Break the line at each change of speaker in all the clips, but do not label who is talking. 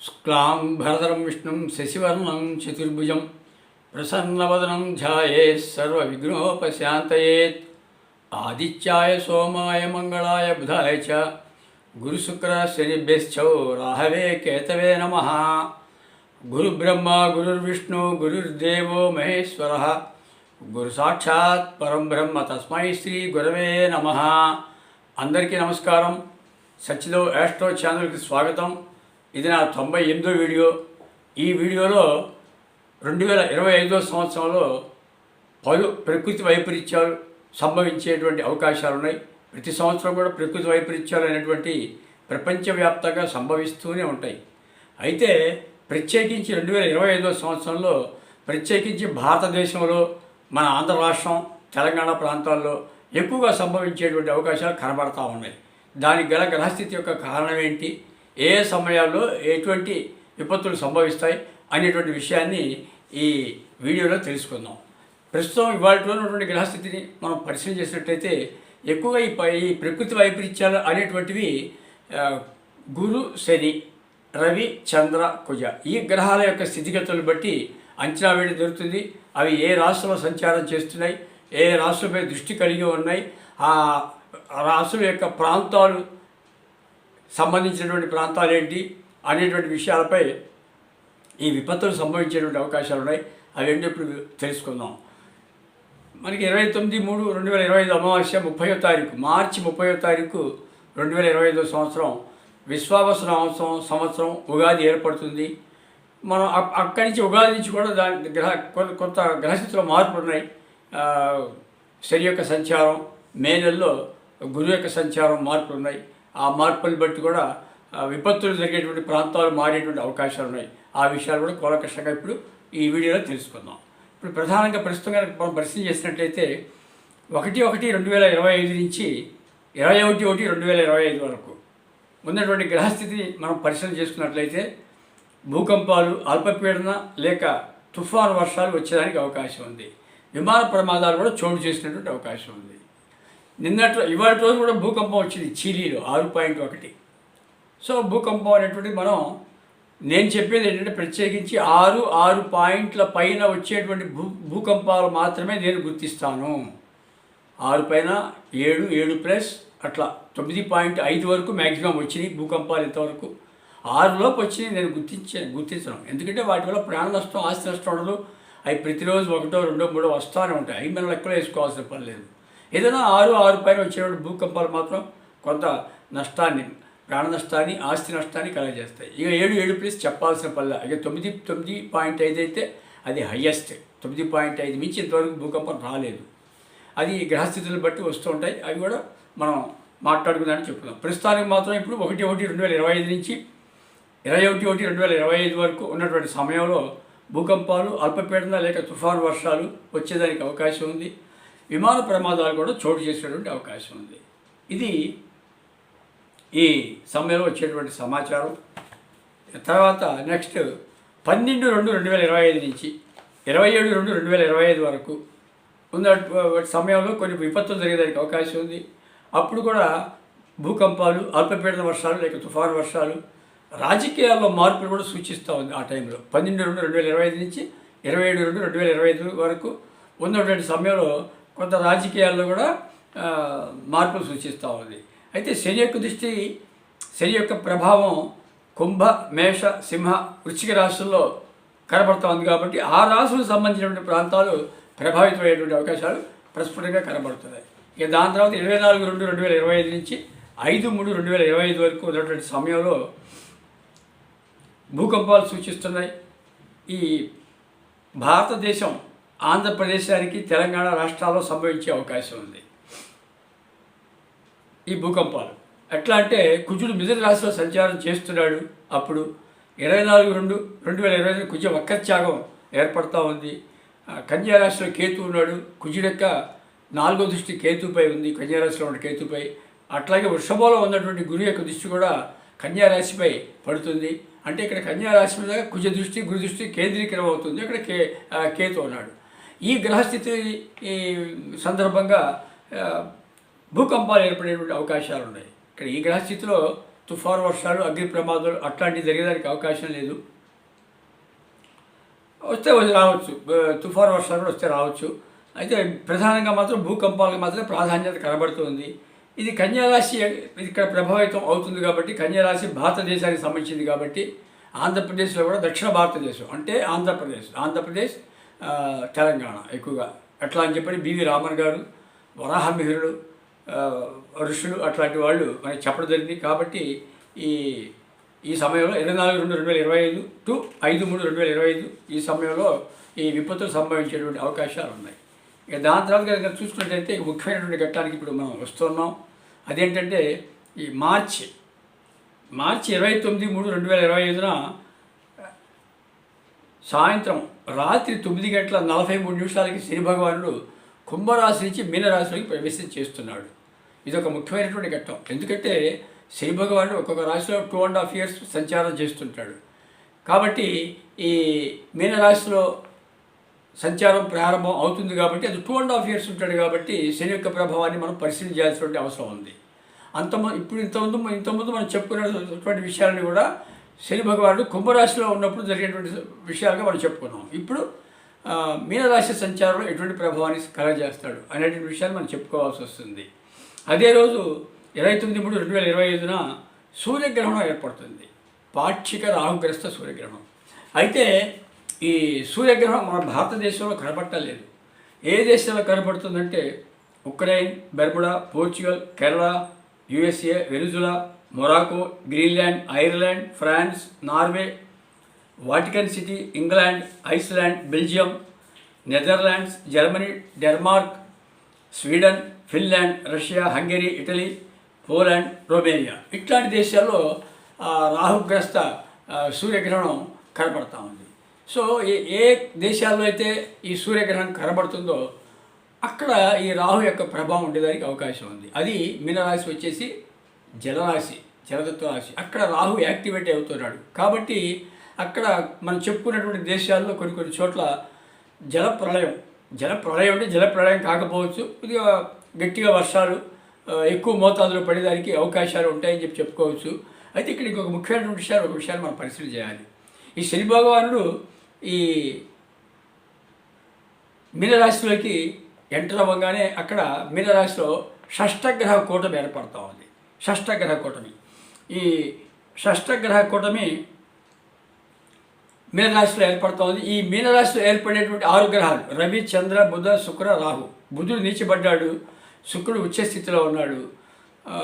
శుక్లాం భరధరం విష్ణుం శశివర్ణం చతుర్భుజం ప్రసన్నవదనం ధ్యాయే సర్వవిఘ్నోపశాంతయేత్ ఆదిత్యాయ సోమాయ మంగళాయ బుధాయ చ గురుశుక్ర శనిభ్యశ్చౌ రాహవే కేతవే నమ గురుబ్రహ్మ గురుర్విష్ణు గురుర్దేవో మహేశ్వర గురు సాక్షాత్ పరం బ్రహ్మ తస్మై శ్రీ గురవే నమ అందరికీ నమస్కారం సచిలో యాస్ట్రో ఛానల్కి స్వాగతం ఇది నా తొంభై ఎనిమిదో వీడియో. ఈ వీడియోలో రెండు వేల ఇరవై ఐదో సంవత్సరంలో పలు ప్రకృతి వైపరీత్యాలు సంభవించేటువంటి అవకాశాలు ఉన్నాయి ప్రతి సంవత్సరం కూడా ప్రకృతి వైపరీత్యాలు అనేటువంటి ప్రపంచవ్యాప్తంగా సంభవిస్తూనే ఉంటాయి. అయితే ప్రత్యేకించి రెండు వేల ఇరవై ఐదో సంవత్సరంలో ప్రత్యేకించి భారతదేశంలో మన ఆంధ్ర రాష్ట్రం తెలంగాణ ప్రాంతాల్లో ఎక్కువగా సంభవించేటువంటి అవకాశాలు కనబడతా ఉన్నాయి. దానికి గల గ్రహస్థితి యొక్క కారణం ఏంటి? ఏ సమయాల్లో ఎటువంటి విపత్తులు సంభవిస్తాయి అనేటువంటి విషయాన్ని ఈ వీడియోలో తెలుసుకుందాం. ప్రస్తుతం ఇవాళ ఉన్నటువంటి గ్రహస్థితిని మనం పరిశీలన చేసినట్లయితే ఎక్కువగా ఈ ప- ఈ ప్రకృతి వైపరీత్యాలు అనేటువంటివి గురు శని రవి చంద్ర కుజ ఈ గ్రహాల యొక్క స్థితిగతులను బట్టి అంచనా వేయడం జరుగుతుంది. అవి ఏ రాష్ట్రంలో సంచారం చేస్తున్నాయి ఏ రాష్ట్రంపై దృష్టి కలిగి ఉన్నాయి ఆ రాష్ట్రం యొక్క ప్రాంతాలు సంబంధించినటువంటి ప్రాంతాలు ఏంటి అనేటువంటి విషయాలపై ఈ విపత్తులు సంభవించేటువంటి అవకాశాలు ఉన్నాయి. అవన్నీ ఇప్పుడు తెలుసుకుందాం. మనకి ఇరవై తొమ్మిది మూడు రెండు వేల ఇరవై ఐదు అమావాస్య ముప్పయో తారీఖు మార్చి ముప్పయో తారీఖు రెండు వేల ఇరవై ఐదో సంవత్సరం విశ్వావస సంవత్సరం సంవత్సరం ఉగాది ఏర్పడుతుంది. మనం అక్- అక్కడి నుంచి ఉగాది నుంచి కూడా దాని గ్రహ కొంత కొత్త గ్రహస్థితిలో మార్పులు ఉన్నాయి. శని యొక్క సంచారం మే నెలలో గురువు యొక్క సంచారం మార్పులు ఉన్నాయి. ఆ మార్పులను బట్టి కూడా విపత్తులు జరిగేటువంటి ప్రాంతాలు మారేటువంటి అవకాశాలు ఉన్నాయి. ఆ విషయాలు కూడా కూలకృష్ణంగా ఇప్పుడు ఈ వీడియోలో తెలుసుకుందాం. ఇప్పుడు ప్రధానంగా ప్రస్తుతంగా మనం పరిశీలన చేసినట్లయితే ఒకటి ఒకటి రెండు వేల ఇరవై ఐదు నుంచి ఇరవై ఒకటి ఒకటి రెండు వేల ఇరవై ఐదు వరకు ఉన్నటువంటి గ్రహస్థితిని మనం పరిశీలన చేసుకున్నట్లయితే భూకంపాలు అల్పపీడన లేక తుఫాను వర్షాలు వచ్చేదానికి అవకాశం ఉంది. విమాన ప్రమాదాలు కూడా చోటు చేసినటువంటి అవకాశం ఉంది. నిన్నట్లో ఇవాళ రోజు కూడా భూకంపం వచ్చింది చీలీలో ఆరు పాయింట్ ఒకటి. సో భూకంపం అనేటువంటిది మనం నేను చెప్పేది ఏంటంటే ప్రత్యేకించి ఆరు ఆరు పాయింట్ల పైన వచ్చేటువంటి భూ భూకంపాలు మాత్రమే నేను గుర్తిస్తాను. ఆరు పైన ఏడు ఏడు ప్లస్ అట్లా తొమ్మిది పాయింట్ ఐదు వరకు మ్యాక్సిమం వచ్చినాయి భూకంపాలు ఇంతవరకు. ఆరులోపు వచ్చినాయి నేను గుర్తించే గుర్తించను. ఎందుకంటే వాటి వల్ల ప్రాణ నష్టం ఆస్తి నష్టం ఉండదు. అవి ప్రతిరోజు ఒకటో రెండో మూడో వస్తూనే ఉంటాయి. అవి మనం లెక్కలో వేసుకోవాల్సిన పని లేదు. ఏదైనా ఆరు ఆరు పైన వచ్చేటువంటి భూకంపాలు మాత్రం కొంత నష్టాన్ని ప్రాణ నష్టాన్ని ఆస్తి నష్టాన్ని కలగజేస్తాయి. ఇక ఏడు ఏడు ప్లస్ చెప్పాల్సిన పల్ల లేదు. ఇక తొమ్మిది తొమ్మిది పాయింట్ ఐదు అయితే అది హయ్యెస్ట్ తొమ్మిది పాయింట్ ఐదు మించి ఇంతవరకు భూకంపం రాలేదు. అది గ్రహస్థితులను బట్టి వస్తూ ఉంటాయి. అవి కూడా మనం మాట్లాడుకుందామని చెప్పుకుందాం. ప్రస్తుతానికి మాత్రం ఇప్పుడు ఒకటి ఒకటి రెండు వేల ఇరవై ఐదు నుంచి ఇరవై ఒకటి ఒకటి రెండు వేల ఇరవై ఐదు వరకు ఉన్నటువంటి సమయంలో భూకంపాలు అల్పపీడన లేక తుఫాను వర్షాలు వచ్చేదానికి అవకాశం ఉంది. విమాన ప్రమాదాలు కూడా చోటు చేసేటువంటి అవకాశం ఉంది. ఇది ఈ సమయంలో వచ్చేటువంటి సమాచారం. తర్వాత నెక్స్ట్ పన్నెండు రెండు రెండు వేల ఇరవై ఐదు నుంచి ఇరవై ఏడు రెండు రెండు వేల ఇరవై ఐదు వరకు ఉన్న సమయంలో కొన్ని విపత్తులు జరిగేదానికి అవకాశం ఉంది. అప్పుడు కూడా భూకంపాలు అల్పపీడన వర్షాలు లేక తుఫాను వర్షాలు రాజకీయాల్లో మార్పులు కూడా సూచిస్తూ ఉంది ఆ టైంలో. పన్నెండు రెండు రెండు వేల ఇరవై ఐదు నుంచి ఇరవై ఏడు రెండు రెండు వేల ఇరవై ఐదు వరకు ఉన్నటువంటి సమయంలో కొంత రాజకీయాల్లో కూడా మార్పులు సూచిస్తూ ఉంది. అయితే శని యొక్క దృష్టి శని యొక్క ప్రభావం కుంభ మేష సింహ వృశ్చిక రాశుల్లో కనబడుతూ ఉంది కాబట్టి ఆ రాశులకు సంబంధించినటువంటి ప్రాంతాలు ప్రభావితమయ్యేటువంటి అవకాశాలు ప్రస్ఫుటంగా కనబడుతున్నాయి. ఇక దాని తర్వాత ఇరవై నాలుగు రెండు రెండు వేల ఇరవై ఐదు నుంచి ఐదు మూడు రెండు వేల ఇరవై ఐదు వరకు ఉన్నటువంటి సమయంలో భూకంపాలు సూచిస్తున్నాయి. ఈ భారతదేశం ఆంధ్రప్రదేశానికి తెలంగాణ రాష్ట్రాల్లో సంభవించే అవకాశం ఉంది. ఈ భూకంపాలు. ఎట్లా అంటే కుజుడు మిథున రాశిలో సంచారం చేస్తున్నాడు. అప్పుడు ఇరవై నాలుగు రెండు రెండు వేల ఇరవై ఐదు కుజ వక్రత్యాగం ఏర్పడతా ఉంది. కన్యారాశిలో కన్యా కేతు ఉన్నాడు. కుజుడు యొక్క నాలుగో దృష్టి కేతుపై ఉంది. కన్యా రాశిలో ఉన్న కేతుపై. అట్లాగే వృషభంలో ఉన్నటువంటి గురు యొక్క దృష్టి కూడా కన్యా రాశిపై పడుతుంది. అంటే ఇక్కడ కన్యా రాశి మీద కుజ దృష్టి గురు దృష్టి కేంద్రీకరం అవుతుంది అక్కడ కే కేతు ఉన్నాడు. ఈ గ్రహస్థితి సందర్భంగా భూకంపాలు ఏర్పడేటువంటి అవకాశాలు ఉన్నాయి. ఇక్కడ ఈ గ్రహస్థితిలో తుఫాను వర్షాలు అగ్ని ప్రమాదాలు అట్లాంటివి జరిగేదానికి అవకాశం లేదు. వస్తే రావచ్చు. తుఫాన్ తుఫాను వర్షాలు కూడా వస్తే రావచ్చు. అయితే ప్రధానంగా మాత్రం భూకంపాలకు మాత్రం ప్రాధాన్యత కనబడుతుంది. ఇది కన్యారాశి ఇక్కడ ప్రభావితం అవుతుంది కాబట్టి కన్యారాశి భారతదేశానికి సంబంధించింది కాబట్టి ఆంధ్రప్రదేశ్లో కూడా దక్షిణ భారతదేశం అంటే ఆంధ్రప్రదేశ్. ఆంధ్రప్రదేశ్ తెలంగాణ ఎక్కువగా. ఎట్లా అని చెప్పని బివి రామన్ గారు వరాహమిహిరుడు ఋషులు అట్లాంటి వాళ్ళు మనకి చెప్పడం జరిగింది. కాబట్టి ఈ ఈ సమయంలో ఇరవై నాలుగు రెండు రెండు వేల ఇరవై ఐదు టు ఐదు మూడు రెండు వేల ఇరవై ఐదు ఈ సమయంలో ఈ విపత్తులు సంభవించేటువంటి అవకాశాలు ఉన్నాయి. ఇక దాని తర్వాత కనుక చూసుకున్నట్టయితే ముఖ్యమైనటువంటి ఘట్టానికి ఇప్పుడు మనం వస్తున్నాం. అదేంటంటే ఈ మార్చి మార్చి ఇరవై తొమ్మిది మూడు రెండు వేల ఇరవై ఐదున సాయంత్రం రాత్రి తొమ్మిది గంటల నలభై మూడు నిమిషాలకి శని భగవానుడు కుంభరాశి నుంచి మీనరాశిలోకి ప్రవేశం చేస్తున్నాడు. ఇది ఒక ముఖ్యమైనటువంటి ఘట్టం. ఎందుకంటే శని భగవానుడు ఒక్కొక్క రాశిలో టూ అండ్ హాఫ్ ఇయర్స్ సంచారం చేస్తుంటాడు. కాబట్టి ఈ మీనరాశిలో సంచారం ప్రారంభం అవుతుంది కాబట్టి అది టూ అండ్ హాఫ్ ఇయర్స్ ఉంటాడు కాబట్టి శని యొక్క ప్రభావాన్ని మనం పరిశీలించాల్సినటువంటి అవసరం ఉంది. అంత ఇప్పుడు ఇంతకుముందు ఇంతకుముందు మనం చెప్పుకునేటువంటి విషయాలని కూడా శని భగవానుడు కుంభరాశిలో ఉన్నప్పుడు జరిగేటువంటి విషయాలుగా మనం చెప్పుకున్నాం. ఇప్పుడు మీనరాశి సంచారంలో ఎటువంటి ప్రభావాన్ని కలగజేస్తాడు అనేటువంటి విషయాన్ని మనం చెప్పుకోవాల్సి వస్తుంది. అదే రోజు ఇరవై తొమ్మిది మూడు రెండు వేల ఇరవై ఐదున సూర్యగ్రహణం ఏర్పడుతుంది. పాక్షిక రాహుగ్రస్త సూర్యగ్రహణం. అయితే ఈ సూర్యగ్రహణం మన భారతదేశంలో కనపట్టలేదు ఏ దేశంలో కనపడుతుందంటే Ukraine Bermuda Portugal Kerala USA Venezuela Morocco Greenland Ireland France Norway Vatican city England Iceland Belgium Netherlands Germany Denmark Sweden Finland Russia Hungary Italy Poland Romania. ఇట్లాంటి దేశాల్లో రాహుగ్రస్త సూర్యగ్రహణం కనబడతా ఉంది. సో ఏ ఏ దేశాల్లో అయితే ఈ సూర్యగ్రహణం కనబడుతుందో అక్కడ ఈ రాహు యొక్క ప్రభావం ఉండేదానికి అవకాశం ఉంది. అది మీనరాశి వచ్చేసి జలరాశి జలతత్వ రాశి. అక్కడ రాహు యాక్టివేట్ అవుతున్నాడు. కాబట్టి అక్కడ మనం చెప్పుకున్నటువంటి దేశాల్లో కొన్ని కొన్ని చోట్ల జల ప్రళయం జల ప్రళయం అంటే జల ప్రళయం కాకపోవచ్చు కొద్దిగా గట్టిగా వర్షాలు ఎక్కువ మోతాదులో పడేదానికి అవకాశాలు ఉంటాయని చెప్పి చెప్పుకోవచ్చు. అయితే ఇక్కడ ఇంకొక ముఖ్యమైనటువంటి విషయాలు ఒక విషయాన్ని మనం పరిశీలన చేయాలి. ఈ శని భగవానుడు ఈ మీనరాశిలోకి ఎంటర్ అవ్వగానే అక్కడ మీనరాశిలో షష్టగ్రహ కూటమి ఏర్పడతా ఉంది. షష్టగ్రహ కూటమి. ఈ షష్టగ్రహ కూటమి మీనరాశిలో ఏర్పడుతోంది. ఈ మీనరాశిలో ఏర్పడేటువంటి ఆరు గ్రహాలు రవి చంద్ర బుధ శుక్ర రాహు. బుధుడు నీచబడ్డాడు. శుక్రుడు ఉచ్చ స్థితిలో ఉన్నాడు.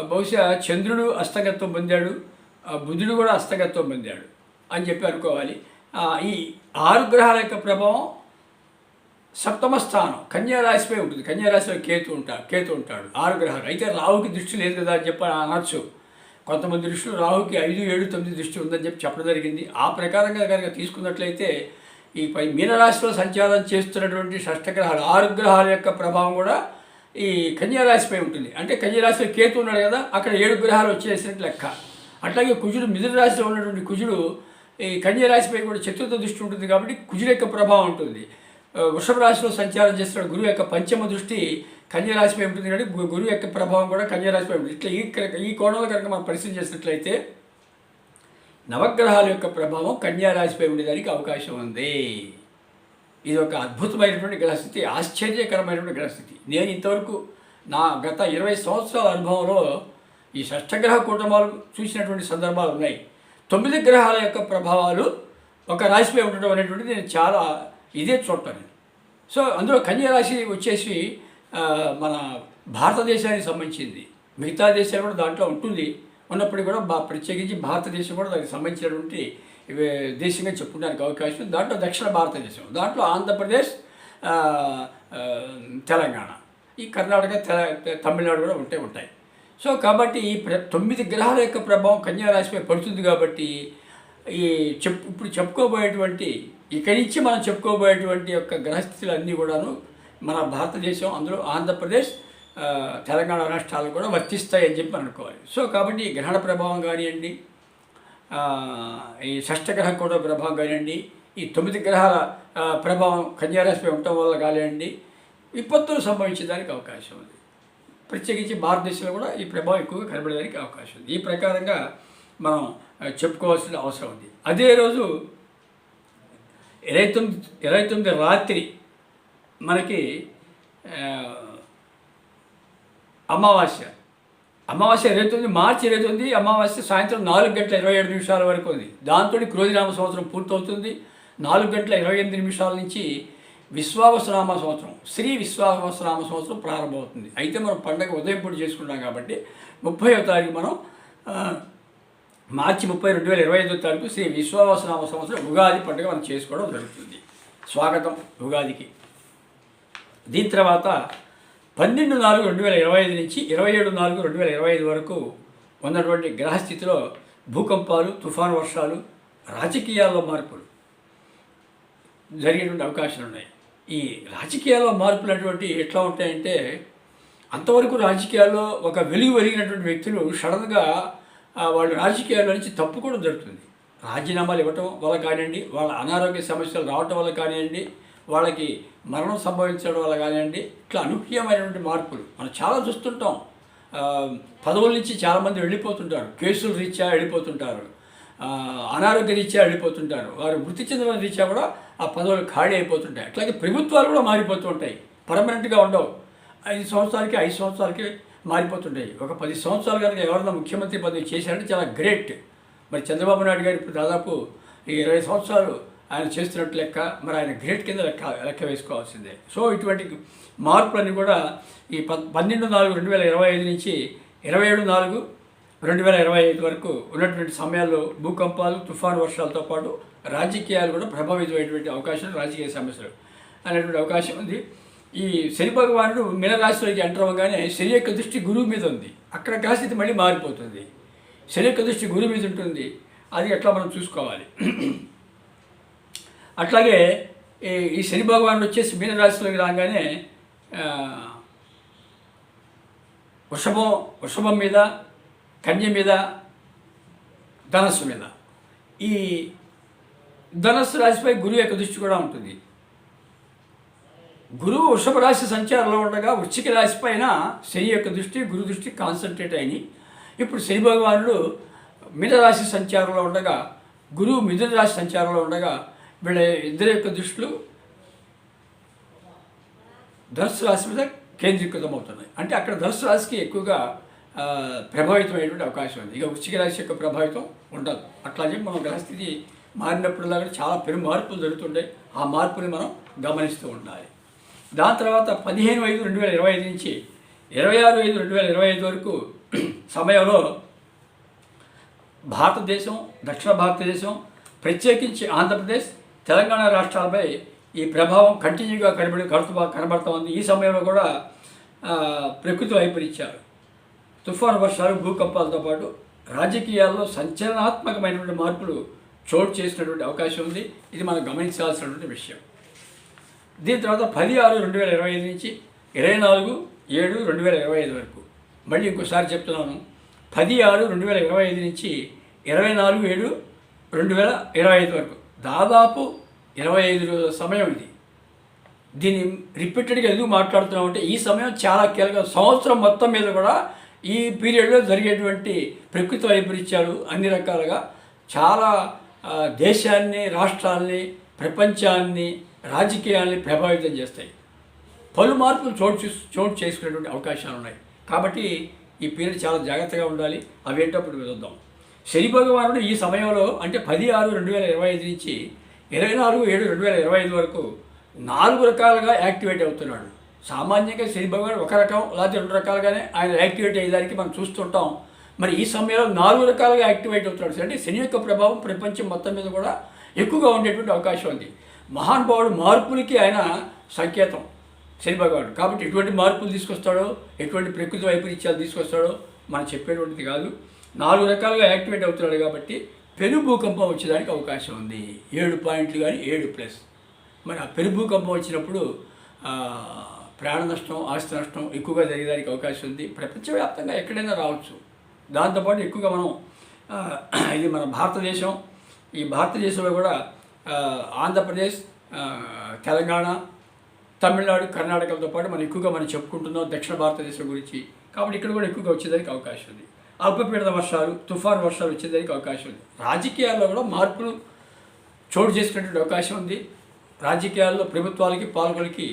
బహుశా చంద్రుడు అస్తగత్వం పొందాడు. బుధుడు కూడా అస్తగత్వం పొందాడు అని చెప్పి అనుకోవాలి. ఈ ఆరు గ్రహాల యొక్క ప్రభావం సప్తమ స్థానం కన్యారాశిపై ఉంటుంది. కన్యారాశిలో కేతు ఉంటాడు. కేతు ఉంటాడు. ఆరు గ్రహాలు. అయితే రాహుకి దృష్టి లేదు కదా అని చెప్పి అనొచ్చు. కొంతమంది దృష్టిలో రాహుకి ఐదు ఏడు తొమ్మిది దృష్టి ఉందని చెప్పి చెప్పడం జరిగింది. ఆ ప్రకారంగా కనుక తీసుకున్నట్లయితే ఈ పై మీనరాశిలో సంచారం చేస్తున్నటువంటి షష్టగ్రహాలు ఆరు గ్రహాల యొక్క ప్రభావం కూడా ఈ కన్యారాశిపై ఉంటుంది. అంటే కన్యారాశిలో కేతు ఉన్నాడు కదా అక్కడ ఏడు గ్రహాలు వచ్చేసినట్టు లెక్క. అట్లాగే కుజుడు మిథున రాశిలో ఉన్నటువంటి కుజుడు ఈ కన్యారాశిపై కూడా చతుర్థ దృష్టి ఉంటుంది కాబట్టి కుజుడు యొక్క ప్రభావం ఉంటుంది. వృషభ రాశిలో సంచారం చేస్తున్న గురువు యొక్క పంచమ దృష్టి కన్యరాశిపై ఉంటుంది కాబట్టి గురువు యొక్క ప్రభావం కూడా కన్యరాశిపై ఉంటుంది. ఇట్లా ఈ ఈ కోణంలో కనుక మనం పరిశీలన చేసినట్లయితే నవగ్రహాల యొక్క ప్రభావం కన్యారాశిపై ఉండేదానికి అవకాశం ఉంది. ఇది ఒక అద్భుతమైనటువంటి గ్రహస్థితి ఆశ్చర్యకరమైనటువంటి గ్రహస్థితి. నేను ఇంతవరకు నా గత ఇరవై సంవత్సరాల అనుభవంలో ఈ షష్టగ్రహ కుటుంబాలు చూసినటువంటి సందర్భాలు ఉన్నాయి. తొమ్మిది గ్రహాల యొక్క ప్రభావాలు ఒక రాశిపై ఉండడం అనేటువంటిది నేను చాలా ఇదే చూడటం సో అందులో కన్యరాశి వచ్చేసి మన భారతదేశానికి సంబంధించింది. మిగతా దేశాలు కూడా దాంట్లో ఉంటుంది. ఉన్నప్పటికీ కూడా బా ప్రత్యేకించి భారతదేశం కూడా దానికి సంబంధించినటువంటి దేశంగా చెప్పుకోవడానికి అవకాశం దాంట్లో దక్షిణ భారతదేశం దాంట్లో ఆంధ్రప్రదేశ్ తెలంగాణ. ఈ కర్ణాటక తెల- తమిళనాడు కూడా ఉంటే ఉంటాయి. సో కాబట్టి ఈ తొమ్మిది గ్రహాల యొక్క ప్రభావం కన్యారాశిపై పడుతుంది కాబట్టి ఈ చెప్ ఇప్పుడు చెప్పుకోబోయేటువంటి ఇక్కడి నుంచి మనం చెప్పుకోబోయేటువంటి యొక్క గ్రహస్థితులు అన్నీ కూడాను మన భారతదేశం అందులో ఆంధ్రప్రదేశ్ తెలంగాణ రాష్ట్రాలు కూడా వర్తిస్తాయి అని చెప్పి మనం అనుకోవాలి. సో కాబట్టి గ్రహణ ప్రభావం కానివ్వండి ఈ ఈ షష్టగ్రహ కూడా ప్రభావం కానివ్వండి ఈ తొమ్మిది గ్రహాల ప్రభావం కన్యారాశిపై ఉండటం వల్ల కానివ్వండి విపత్తులు సంభవించడానికి అవకాశం ఉంది. ప్రత్యేకించి భారతదేశంలో కూడా ఈ ప్రభావం ఎక్కువగా కనబడడానికి అవకాశం ఉంది. ఈ ప్రకారంగా మనం చెప్పుకోవాల్సిన అవసరం ఉంది. అదే రోజు ఇరవై తొమ్మిది ఇరవై తొమ్మిది రాత్రి మనకి అమావాస్య. అమావాస్య ఇరవై తొమ్మిది మార్చి ఇరవై తొమ్మిది అమావాస్య సాయంత్రం నాలుగు గంటల ఇరవై ఏడు నిమిషాల వరకు ఉంది. దాంతో క్రోధినామ సంవత్సరం పూర్తవుతుంది. నాలుగు గంటల ఇరవై ఎనిమిది నిమిషాల నుంచి విశ్వావసనామ సంవత్సరం శ్రీ విశ్వావసనామ సంవత్సరం ప్రారంభమవుతుంది. అయితే మనం పండగ ఉదయం పూట చేసుకుంటాం కాబట్టి ముప్పై తారీఖు మనం మార్చి ముప్పై రెండు వేల ఇరవై ఐదో తారీఖు శ్రీ విశ్వావసనామ సంవత్సరం ఉగాది పండుగ మనం చేసుకోవడం జరుగుతుంది. స్వాగతం ఉగాదికి. దీని తర్వాత పన్నెండు నాలుగు రెండు వేల ఇరవై ఐదు నుంచి ఇరవై ఏడు నాలుగు రెండు వేల ఇరవై ఐదు వరకు ఉన్నటువంటి గ్రహస్థితిలో భూకంపాలు తుఫాను వర్షాలు రాజకీయాల్లో మార్పులు జరిగేటువంటి అవకాశాలు ఉన్నాయి. ఈ రాజకీయాల్లో మార్పులు అటువంటి ఎట్లా ఉంటాయంటే అంతవరకు రాజకీయాల్లో ఒక వెలుగు వెలిగినటువంటి వ్యక్తులు సడన్గా వాళ్ళు రాజకీయాల నుంచి తప్పుకోవడం జరుగుతుంది. రాజీనామాలు ఇవ్వటం వల్ల కానివ్వండి వాళ్ళ అనారోగ్య సమస్యలు రావటం వల్ల కానివ్వండి వాళ్ళకి మరణం సంభవించడం వల్ల కానివ్వండి ఇట్లా అనూహ్యమైనటువంటి మార్పులు. మనం చాలా చూస్తుంటాం. పదవుల నుంచి చాలామంది వెళ్ళిపోతుంటారు. కేసుల రీత్యా వెళ్ళిపోతుంటారు. అనారోగ్య రీత్యా వెళ్ళిపోతుంటారు. వారు మృతి చెందిన రీత్యా కూడా ఆ పదవులు ఖాళీ అయిపోతుంటాయి. అట్లాగే ప్రభుత్వాలు కూడా మారిపోతూ ఉంటాయి. పర్మనెంట్గా ఉండవు. ఐదు సంవత్సరాలకి ఐదు సంవత్సరాలకి మారిపోతుంటాయి. ఒక పది సంవత్సరాలు కనుక ఎవరైనా ముఖ్యమంత్రి పదవి చేశారంటే చాలా గ్రేట్. మరి చంద్రబాబు నాయుడు గారు ఇప్పుడు దాదాపు ఇరవై సంవత్సరాలు ఆయన చేస్తున్నట్టు లెక్క మరి ఆయన గ్రేట్ కింద లెక్క లెక్క వేసుకోవాల్సిందే. సో ఇటువంటి మార్పులన్నీ కూడా ఈ ప పన్నెండు నాలుగు రెండు వేల ఇరవై ఐదు నుంచి ఇరవై ఏడు నాలుగు రెండు వేల ఇరవై ఐదు వరకు ఉన్నటువంటి సమయాల్లో భూకంపాలు తుఫాను వర్షాలతో పాటు రాజకీయాలు కూడా ప్రభావితమైనటువంటి అవకాశం రాజకీయ సమస్యలు అనేటువంటి అవకాశం ఉంది. ఈ శని భగవానుడు మీనరాశిలోకి ఎంటర్ అవ్వగానే శని యొక్క దృష్టి గురువు మీద ఉంది. అక్కడ గ్రహస్థితి మళ్ళీ మారిపోతుంది. శని యొక్క దృష్టి గురువు మీద ఉంటుంది. అది ఎట్లా మనం చూసుకోవాలి? అట్లాగే ఈ ఈ శని భగవానుడు వచ్చేసి మీనరాశిలోకి రాగానే వృషభం వృషభం మీద కన్య మీద ధనస్సు మీద. ఈ ధనస్సు రాశిపై గురువు యొక్క దృష్టి కూడా ఉంటుంది. గురువు వృషభ రాశి సంచారంలో ఉండగా వృశ్చిక రాశి పైన శని యొక్క దృష్టి గురు దృష్టి కాన్సన్ట్రేట్ అయినాయి. ఇప్పుడు శని భగవానుడు మిథరాశి రాశి సంచారంలో ఉండగా గురువు మిథున రాశి సంచారంలో ఉండగా వీళ్ళ ఇద్దరి యొక్క దృష్టిలు ధనుసు రాశి మీద కేంద్రీకృతం అవుతున్నాయి అంటే అక్కడ ధనుసు రాశికి ఎక్కువగా ప్రభావితమైనటువంటి అవకాశం ఉంది. ఇక వృశ్చిక రాశి యొక్క ప్రభావితం ఉండదు. అట్లాగే మనం గ్రహస్థితి మారినప్పుడు చాలా పెను మార్పులు జరుగుతుండే ఆ మార్పుని మనం గమనిస్తూ ఉండాలి. దాని తర్వాత పదిహేను ఐదు రెండు వేల ఇరవై ఐదు నుంచి ఇరవై ఆరు ఐదు రెండు వేల ఇరవై ఐదు వరకు సమయంలో భారతదేశం దక్షిణ భారతదేశం ప్రత్యేకించి ఆంధ్రప్రదేశ్ తెలంగాణ రాష్ట్రాలపై ఈ ప్రభావం కంటిన్యూగా కనబడి కడుతూ కనబడుతూ ఉంది. ఈ సమయంలో కూడా ప్రకృతి వైపరీత్యాలు తుఫాను వర్షాలు భూకంపాలతో పాటు రాజకీయాల్లో సంచలనాత్మకమైనటువంటి మార్పులు చోటు చేసినటువంటి అవకాశం ఉంది. ఇది మనం గమనించాల్సినటువంటి విషయం. దీని తర్వాత పది ఆరు రెండు వేల ఇరవై ఐదు నుంచి ఇరవై నాలుగు ఏడు రెండు వేల ఇరవై ఐదు వరకు. మళ్ళీ ఇంకోసారి చెప్తున్నాను. పది ఆరు రెండు వేల ఇరవై ఐదు నుంచి ఇరవై నాలుగు ఏడు రెండు వేల ఇరవై ఐదు వరకు. దాదాపు ఇరవై ఐదు రోజుల సమయం ఇది. దీన్ని రిపీటెడ్గా ఎందుకు మాట్లాడుతున్నామంటే ఈ సమయం చాలా కీలకం. సంవత్సరం మొత్తం మీద కూడా ఈ పీరియడ్లో జరిగేటువంటి ప్రకృతి వైపరీత్యాలు అన్ని రకాలుగా చాలా దేశాన్ని రాష్ట్రాల్ని ప్రపంచాన్ని రాజకీయాల్ని ప్రభావితం చేస్తాయి. పలు మార్పులు చోటు చోటు చేసుకునేటువంటి అవకాశాలు ఉన్నాయి. కాబట్టి ఈ పీరియడ్ చాలా జాగ్రత్తగా ఉండాలి. అవేంటో ఇప్పుడు చూద్దాం. శని భగవానుడు ఈ సమయంలో అంటే పది ఆరు రెండు వేల ఇరవై ఐదు నుంచి ఇరవై నాలుగు ఏడు రెండు వేల ఇరవై ఐదు వరకు నాలుగు రకాలుగా యాక్టివేట్ అవుతున్నాడు. సామాన్యంగా శని భగవాన్ ఒక రకం లేకపోతే రెండు రకాలుగానే ఆయన యాక్టివేట్ అయ్యేదానికి మనం చూస్తుంటాం. మరి ఈ సమయంలో నాలుగు రకాలుగా యాక్టివేట్ అవుతున్నాడు. అంటే శని యొక్క ప్రభావం ప్రపంచం మొత్తం మీద కూడా ఎక్కువగా ఉండేటువంటి అవకాశం ఉంది. మహానుభావుడు మార్పులకి ఆయన సంకేతం. శని భగవానుడు. కాబట్టి ఎటువంటి మార్పులు తీసుకొస్తాడో ఎటువంటి ప్రకృతి వైపరీత్యాలు తీసుకొస్తాడో మనం చెప్పేటువంటిది కాదు. నాలుగు రకాలుగా యాక్టివేట్ అవుతున్నాడు కాబట్టి పెను భూకంపం వచ్చేదానికి అవకాశం ఉంది. ఏడు పాయింట్లు కానీ ఏడు ప్లస్. మరి ఆ పెను భూకంపం వచ్చినప్పుడు ప్రాణ నష్టం ఆస్తి నష్టం ఎక్కువగా జరిగేదానికి అవకాశం ఉంది. ప్రపంచవ్యాప్తంగా ఎక్కడైనా రావచ్చు. దాంతోపాటు ఎక్కువగా మనం ఇది మన భారతదేశం. ఈ భారతదేశంలో కూడా ఆంధ్రప్రదేశ్ తెలంగాణ తమిళనాడు కర్ణాటకలతో పాటు మనం ఎక్కువగా మనం చెప్పుకుంటున్నాం దక్షిణ భారతదేశం గురించి. కాబట్టి ఇక్కడ కూడా ఎక్కువగా వచ్చేదానికి అవకాశం ఉంది. అల్పపీడన వర్షాలు తుఫాన్ వర్షాలు వచ్చేదానికి అవకాశం ఉంది. రాజకీయాల్లో కూడా మార్పులు చోటు చేసుకునేటువంటి అవకాశం ఉంది. రాజకీయాల్లో ప్రభుత్వాలకి పాలకులకి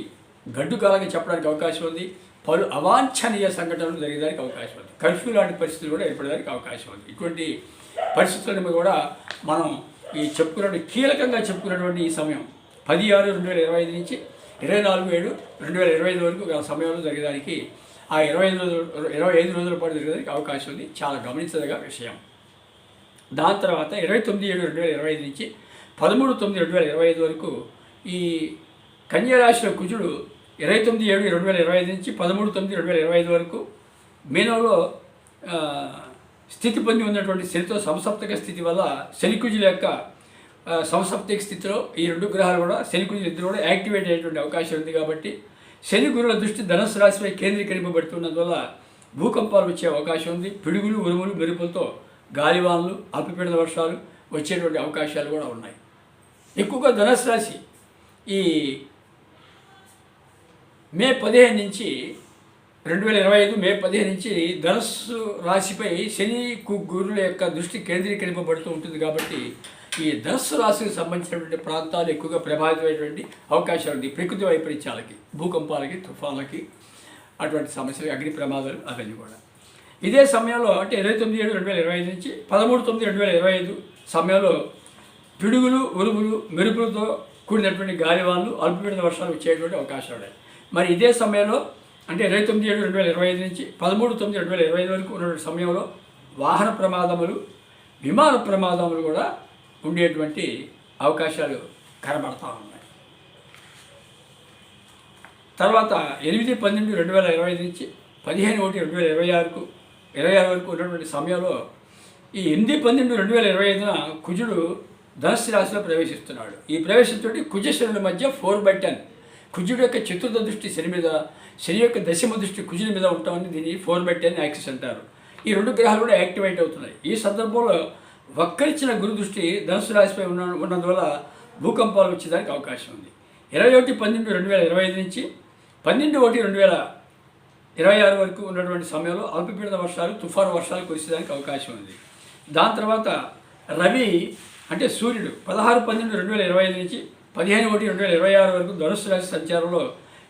గడ్డు కాలంగా చెప్పడానికి అవకాశం ఉంది. పలు అవాంఛనీయ సంఘటనలు జరిగేదానికి అవకాశం ఉంది. కర్ఫ్యూ లాంటి పరిస్థితులు కూడా ఏర్పడడానికి అవకాశం ఉంది. ఇటువంటి పరిస్థితులను కూడా మనం ఈ చెప్పుకున్న కీలకంగా చెప్పుకున్నటువంటి ఈ సమయం. పది ఆరు రెండు వేల ఇరవై ఐదు నుంచి ఇరవై నాలుగు ఏడు రెండు వేల ఇరవై ఐదు వరకు సమయంలో జరిగేదానికి ఆ ఇరవై ఐదు రోజులు ఇరవై ఐదు రోజుల పాటు జరిగేదానికి అవకాశం ఉంది. చాలా గమనించదగ్గ విషయం. దాని తర్వాత ఇరవై తొమ్మిది ఏడు రెండు వేల ఇరవై ఐదు నుంచి పదమూడు తొమ్మిది రెండు వేల ఇరవై ఐదు వరకు ఈ కన్యరాశిలో కుజుడు ఇరవై తొమ్మిది ఏడు రెండు వేల ఇరవై ఐదు నుంచి పదమూడు తొమ్మిది రెండు వేల ఇరవై ఐదు వరకు మీనంలో స్థితి పొంది ఉన్నటువంటి శనితో సంసప్తక స్థితి వల్ల శనికుజుల యొక్క సంసప్తిక స్థితిలో ఈ రెండు గ్రహాలు కూడా శనికుజులు ఇద్దరు కూడా యాక్టివేట్ అయ్యేటువంటి అవకాశం ఉంది కాబట్టి శని గురుల దృష్టి ధనుసు రాశిపై కేంద్రీకరింపబడుతున్నందువల్ల భూకంపాలు వచ్చే అవకాశం ఉంది. పిడుగులు ఉరుములు మెరుపులతో గాలివాన్లు అల్పపీడన వర్షాలు వచ్చేటువంటి అవకాశాలు కూడా ఉన్నాయి. ఎక్కువగా ధనుసు రాశి ఈ మే పదిహేను నుంచి రెండు వేల ఇరవై ఐదు మే పదిహేను నుంచి ధనుస్సు రాశిపై శని కు- గురుల యొక్క దృష్టి కేంద్రీకరింపబడుతూ ఉంటుంది కాబట్టి ఈ ధనుస్సు రాశికి సంబంధించినటువంటి ప్రాంతాలు ఎక్కువగా ప్రభావితమైనటువంటి అవకాశాలు ఉంది ప్రకృతి వైపరీత్యాలకి భూకంపాలకి తుఫాన్లకి అటువంటి సమస్యలు అగ్ని ప్రమాదాలు అవన్నీ కూడా. ఇదే సమయంలో అంటే ఇరవై తొమ్మిది ఏడు రెండు వేల ఇరవై ఐదు నుంచి పదమూడు తొమ్మిది రెండు వేల ఇరవై ఐదు సమయంలో పిడుగులు ఉరుములు మెరుపులతో కూడినటువంటి గాలివాన్లు అల్పపీడన వర్షాలు వచ్చేటువంటి అవకాశాలు ఉన్నాయి. మరి ఇదే సమయంలో అంటే ఇరవై తొమ్మిది ఏడు రెండు వేల ఇరవై ఐదు నుంచి పదమూడు తొమ్మిది రెండు వేల ఇరవై ఐదు వరకు ఉన్నటువంటి సమయంలో వాహన ప్రమాదములు విమాన ప్రమాదములు కూడా ఉండేటువంటి అవకాశాలు కనబడతా ఉన్నాయి. తర్వాత ఎనిమిది పన్నెండు రెండు వేల ఇరవై ఐదు నుంచి పదిహేను ఒకటి రెండు వేల ఇరవై ఆరుకు ఇరవై ఆరు వరకు ఉన్నటువంటి సమయంలో ఈ ఎనిమిది పన్నెండు రెండు వేల ఇరవై ఐదున కుజుడు ధనుస్సు రాశిలో ప్రవేశిస్తున్నాడు. ఈ ప్రవేశంతో కుజశనుల మధ్య ఫోర్ బై టెన్ కుజుడు యొక్క చతుర్థ దృష్టి శని మీద శని యొక్క దశమ దృష్టి కుజుల మీద ఉంటామని దీన్ని ఫోర్ బై టెన్ యాక్సిస్ అంటారు. ఈ రెండు గ్రహాలు కూడా యాక్టివేట్ అవుతున్నాయి. ఈ సందర్భంలో వక్కరించిన గురు దృష్టి ధనుసు రాశిపై ఉన్న ఉన్నందువల్ల భూకంపాలు వచ్చేదానికి అవకాశం ఉంది. ఇరవై ఒకటి పన్నెండు రెండు వేల ఇరవై ఐదు నుంచి పన్నెండు ఒకటి రెండు వేల ఇరవై ఆరు వరకు ఉన్నటువంటి సమయంలో అల్పపీడన వర్షాలు తుఫాను వర్షాలు కురిసేదానికి అవకాశం ఉంది. దాని తర్వాత రవి అంటే సూర్యుడు పదహారు పన్నెండు రెండు వేల ఇరవై ఐదు నుంచి పదిహేను ఒకటి రెండు వేల ఇరవై ఆరు వరకు ధనుసు రాశి సంచారంలో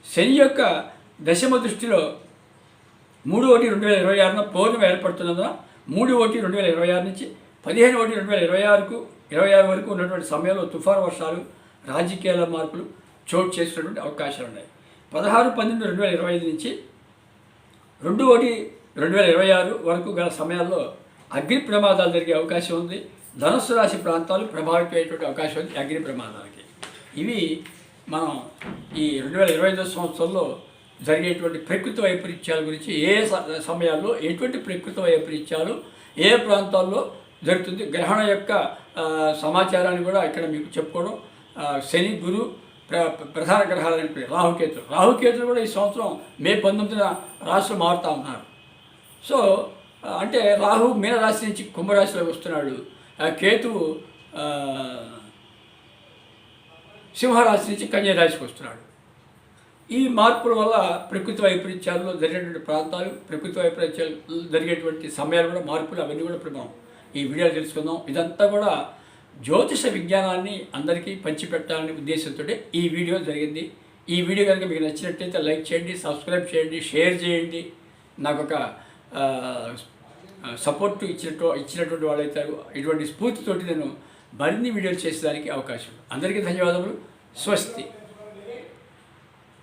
శని యొక్క దశమ దృష్టిలో మూడు ఒకటి రెండు వేల ఇరవై ఆరున పౌర్ణమి ఏర్పడుతున్నందున మూడు ఒకటి రెండు వేల ఇరవై ఆరు నుంచి పదిహేను ఒకటి రెండు వేల ఇరవై ఆరుకు ఇరవై ఆరు వరకు ఉన్నటువంటి సమయంలో తుఫాను వర్షాలు రాజకీయాల మార్పులు చోటు చేసినటువంటి అవకాశాలు ఉన్నాయి. పదహారు పన్నెండు రెండు వేల ఇరవై ఐదు నుంచి రెండు ఒకటి రెండు వేల ఇరవై ఆరు వరకు గల సమయాల్లో అగ్ని ప్రమాదాలు జరిగే అవకాశం ఉంది. ధనుస్సు రాశి ప్రాంతాలు ప్రభావితమయ్యేటువంటి అవకాశం ఉంది అగ్ని ప్రమాదాలకి. ఇవి మనం ఈ రెండు వేల ఇరవై ఐదో సంవత్సరంలో జరిగేటువంటి ప్రకృతి వైపరీత్యాల గురించి ఏ స- సమయాల్లో ఎటువంటి ప్రకృతి వైపరీత్యాలు ఏ ప్రాంతాల్లో జరుగుతుంది గ్రహణ యొక్క సమాచారాన్ని కూడా ఇక్కడ మీకు చెప్పుకోవడం శని గురు ప్ర- ప్రధాన గ్రహాలని రాహుకేతులు. రాహుకేతులు కూడా ఈ సంవత్సరం మే పంతొమ్మిదిన రాశులు మారుతూ ఉన్నారు. సో అంటే రాహు మీనరాశి నుంచి కుంభరాశిలోకి వస్తున్నాడు. ఆ కేతువు సింహరాశి నుంచి కన్యారాశికి వస్తున్నాడు. ఈ మార్పుల వల్ల ప్రకృతి వైపరీత్యాల్లో జరిగేటువంటి ప్రాంతాలు ప్రకృతి వైపరీత్యాలు జరిగేటువంటి సమయాలు కూడా మార్పులు అవన్నీ కూడా ఇప్పుడు ఈ వీడియోలో తెలుసుకుందాం. ఇదంతా కూడా జ్యోతిష విజ్ఞానాన్ని అందరికీ పంచిపెట్టాలనే ఉద్దేశంతో ఈ వీడియో జరిగింది. ఈ వీడియో కనుక మీకు నచ్చినట్లయితే లైక్ చేయండి సబ్స్క్రైబ్ చేయండి షేర్ చేయండి. నాకు ఒక సపోర్ట్ ఇచ్చినట్టు ఇచ్చినటువంటి వాళ్ళైతారు ఇటువంటి స్ఫూర్తితోటి నేను మరిన్ని వీడియోలు చేసేదానికి అవకాశం అందరికీ ధన్యవాదములు. స్వస్తి.